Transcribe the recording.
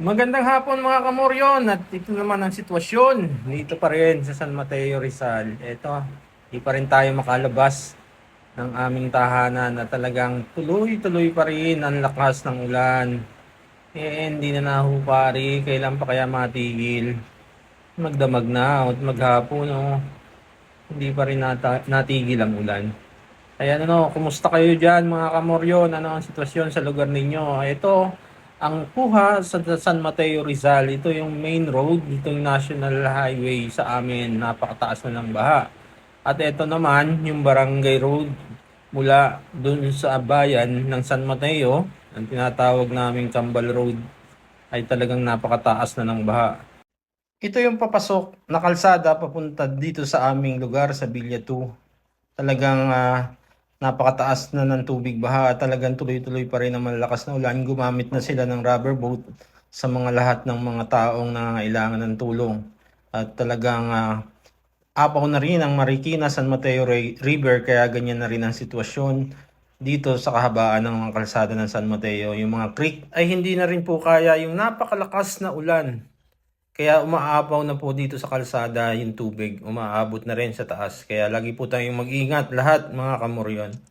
Magandang hapon mga kamoryon at ito naman ang sitwasyon dito pa rin sa San Mateo Rizal. Ito, di pa rin tayo makalabas ng aming tahanan na talagang tuloy-tuloy pa rin ang lakas ng ulan. Eh, hindi na nahupari, kailan pa kaya matigil? Magdamag na at maghapon, no? Hindi pa rin nata- natigil ang ulan. Ayan ano, kumusta kayo dyan mga kamoryon? Ano ang sitwasyon sa lugar ninyo? Ito, ang kuha sa San Mateo Rizal, ito yung main road, ito yung national highway sa amin, napakataas na ng baha. At ito naman, yung barangay road mula dun sa bayan ng San Mateo, ang tinatawag naming Cambal Road, ay talagang napakataas na ng baha. Ito yung papasok na kalsada papunta dito sa aming lugar sa Villa 2. Talagang ah, napakataas na ng tubig baha. Talagang tuloy-tuloy pa rin ang malakas na ulan. Gumamit na sila ng rubber boat sa mga lahat ng mga taong nangangailangan ng tulong. At talagang ah, apaw na rin ang Marikina San Mateo Ri- River kaya ganyan na rin ang sitwasyon dito sa kahabaan ng mga kalsada ng San Mateo. Yung mga creek ay hindi na rin po kaya yung napakalakas na ulan. Kaya umaapaw na po dito sa kalsada yung tubig. Umaabot na rin sa taas. Kaya lagi po tayong mag-ingat lahat mga kamoryon.